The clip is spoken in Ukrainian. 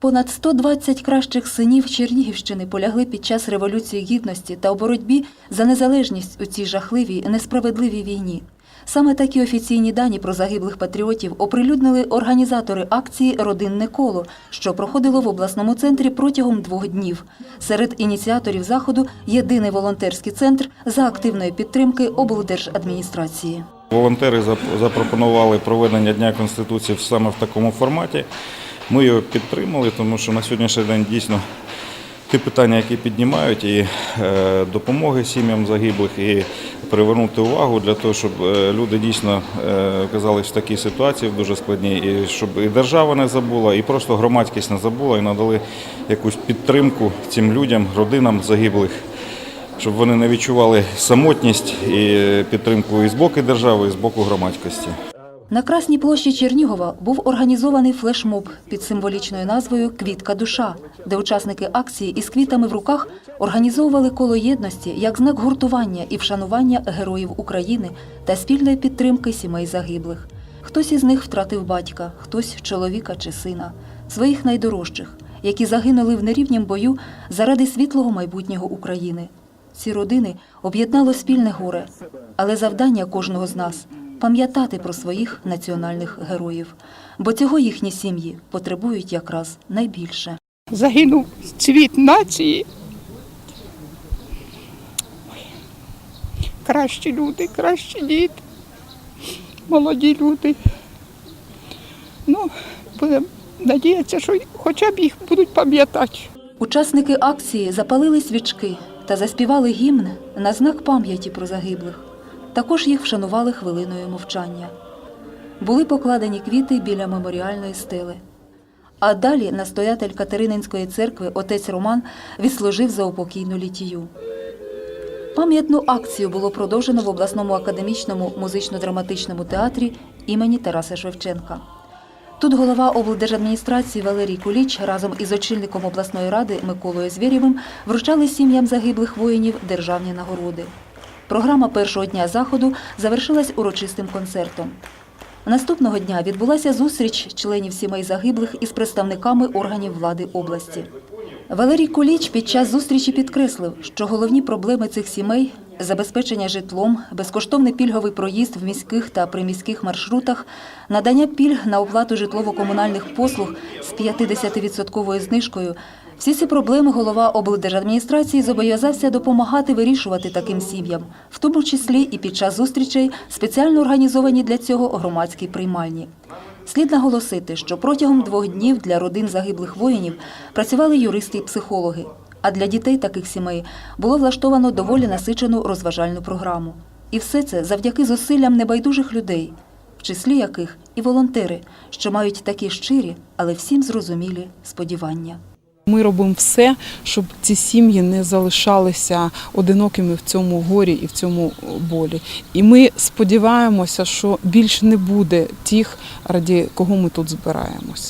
Понад 120 кращих синів Чернігівщини полягли під час Революції Гідності та у боротьбі за незалежність у цій жахливій, несправедливій війні. Саме такі офіційні дані про загиблих патріотів оприлюднили організатори акції Родинне коло, що проходило в обласному центрі протягом двох днів. Серед ініціаторів заходу єдиний волонтерський центр за активної підтримки облдержадміністрації. Волонтери запропонували проведення Дня Конституції саме в такому форматі. Ми його підтримали, тому що на сьогоднішній день дійсно ті питання, які піднімають, і е, допомоги сім'ям загиблих, і привернути увагу для того, щоб е, люди дійсно е, оказались в такій ситуації в дуже складній, і щоб і держава не забула, і просто громадськість не забула, і надали якусь підтримку цим людям, родинам загиблих щоб вони не відчували самотність і підтримку і з боку держави, і з боку громадськості. На Красній площі Чернігова був організований флешмоб під символічною назвою Квітка душа, де учасники акції із квітами в руках організовували коло єдності як знак гуртування і вшанування героїв України та спільної підтримки сімей загиблих. Хтось із них втратив батька, хтось чоловіка чи сина, своїх найдорожчих, які загинули в нерівнім бою заради світлого майбутнього України. Ці родини об'єднало спільне горе, але завдання кожного з нас пам'ятати про своїх національних героїв, бо цього їхні сім'ї потребують якраз найбільше. загинув цвіт нації. Кращі люди, кращі діти, молоді люди. Ну, будемо надіятися, що хоча б їх будуть пам'ятати. Учасники акції запалили свічки та заспівали гімн на знак пам'яті про загиблих. Також їх вшанували хвилиною мовчання. Були покладені квіти біля меморіальної стели. А далі настоятель Катерининської церкви отець Роман відслужив за упокійну літію. Пам'ятну акцію було продовжено в обласному академічному музично-драматичному театрі імені Тараса Шевченка. Тут голова облдержадміністрації Валерій Куліч разом із очільником обласної ради Миколою Звєрєвим вручали сім'ям загиблих воїнів державні нагороди. Програма першого дня заходу завершилась урочистим концертом. Наступного дня відбулася зустріч членів сімей загиблих із представниками органів влади області. Валерій Куліч під час зустрічі підкреслив, що головні проблеми цих сімей забезпечення житлом, безкоштовний пільговий проїзд в міських та приміських маршрутах, надання пільг на оплату житлово-комунальних послуг з 50% знижкою. Всі ці проблеми голова облдержадміністрації зобов'язався допомагати вирішувати таким сім'ям, в тому числі і під час зустрічей спеціально організовані для цього громадські приймальні. Слід наголосити, що протягом двох днів для родин загиблих воїнів працювали юристи і психологи. А для дітей таких сімей було влаштовано доволі насичену розважальну програму. І все це завдяки зусиллям небайдужих людей, в числі яких і волонтери, що мають такі щирі, але всім зрозумілі сподівання. Ми робимо все, щоб ці сім'ї не залишалися одинокими в цьому горі і в цьому болі. І ми сподіваємося, що більше не буде тих, раді кого ми тут збираємось.